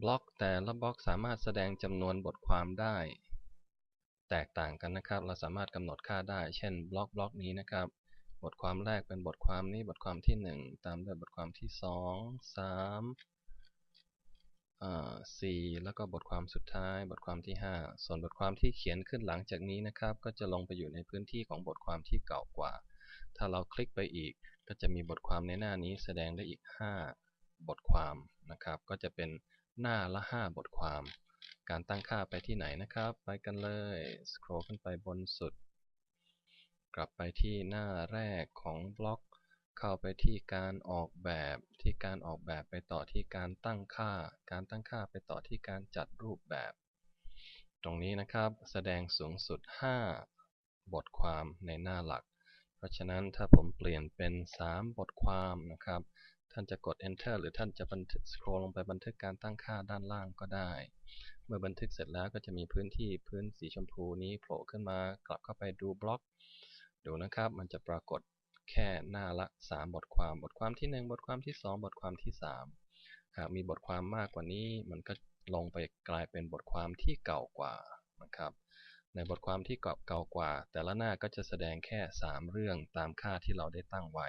บล็อกแต่ละบล็อกสามารถแสดงจำนวนบทความได้ แตกต่างกันนะครับ เราสามารถกำหนดค่าได้ เช่นบล็อกบล็อกนี้นะครับ บทความแรกเป็นบทความนี้ บทความที่ 1 ตามด้วยบทความที่ 2 3อ่า4แล้วก็บทความสุดท้าย บทความที่ 5 ส่วนบทความที่เขียนขึ้นหลังจากนี้นะครับ ก็จะลงไปอยู่ในพื้นที่ของบทความที่เก่ากว่า ถ้าเราคลิกไปอีก ก็จะมีบทความในหน้านี้แสดงได้อีก 5 บทความนะครับ ก็จะเป็นหน้าละ 5 บทความ การตั้งค่าไปที่ไหนนะครับ ไปกันเลยสครอลขึ้นไปบนสุด กลับไปที่หน้าแรกของบล็อก เข้าไปที่การออกแบบที่การออกแบบไปต่อที่การตั้งค่า การตั้งค่าไปต่อที่การจัดรูปแบบ ตรงนี้นะครับแสดงสูงสุด 5 บทความในหน้าหลัก เพราะฉะนั้นถ้าผมเปลี่ยนเป็น 3 บทความนะครับ ท่านจะกด enter หรือท่านจะบันทึก scroll ลงไปบันทึกการตั้งค่าด้านล่างก็ได้ เมื่อบันทึกเสร็จแล้วก็จะมีพื้นที่พื้นสีชมพูนี้โผล่ขึ้นมากลับเข้าไปดูบล็อก ดูนะครับ มันจะปรากฏแค่หน้าละ 3 บทความ บทความที่ 1 บทความที่ 2 บทความที่ 3 หากมีบทความมากกว่านี้ มันก็ลงไปกลายเป็นบทความที่เก่ากว่านะครับ ในบทความที่เก่ากว่า แต่ละหน้าก็จะแสดงแค่ 3 เรื่องตามค่าที่เราได้ตั้งไว้